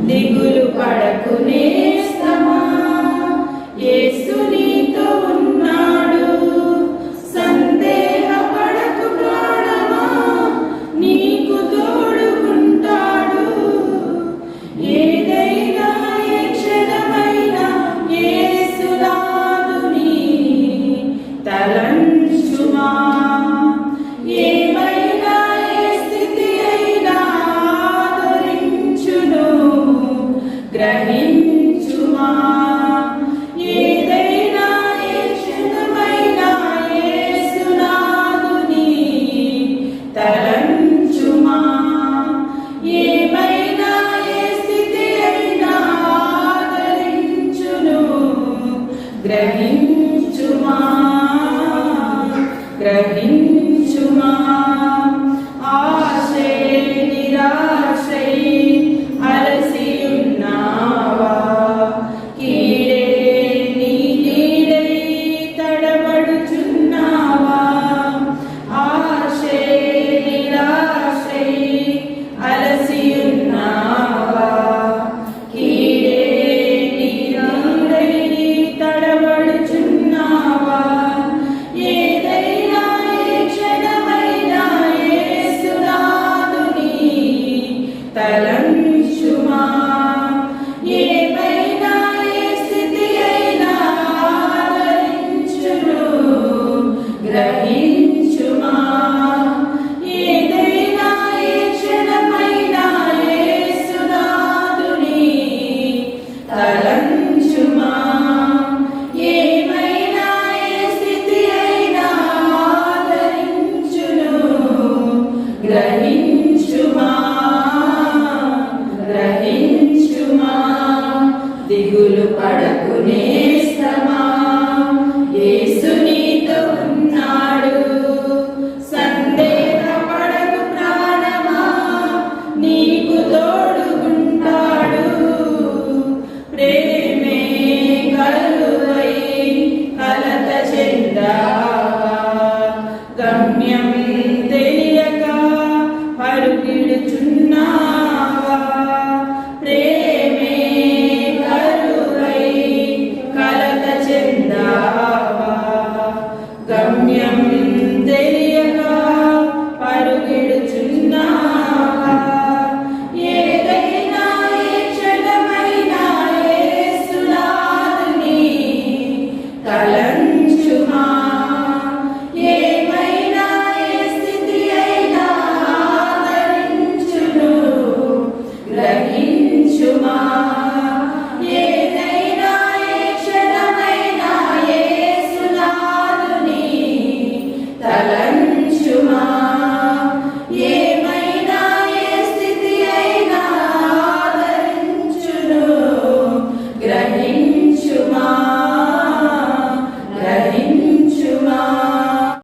దిగులు పడకునే Grazie. తలంచుమా దిగులు పడకునే